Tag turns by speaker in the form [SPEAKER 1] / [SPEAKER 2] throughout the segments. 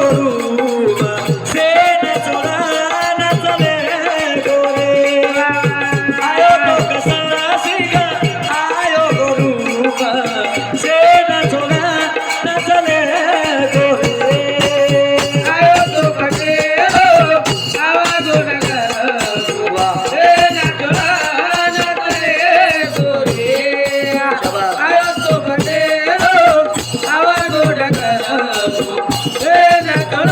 [SPEAKER 1] করু
[SPEAKER 2] ಗೋರ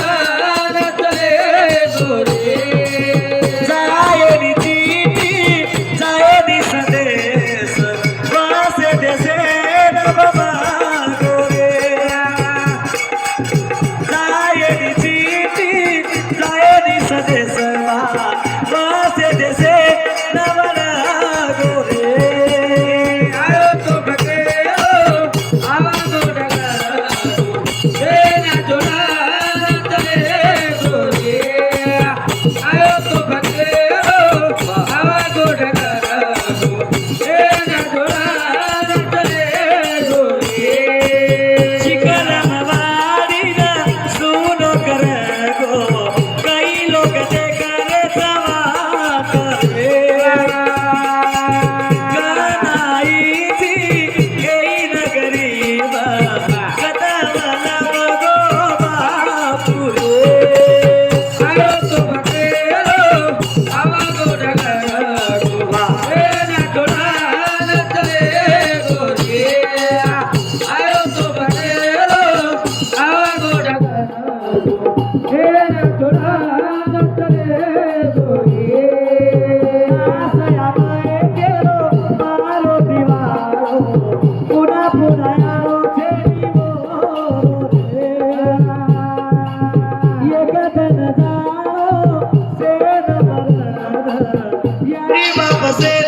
[SPEAKER 1] సేన సేన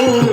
[SPEAKER 1] ও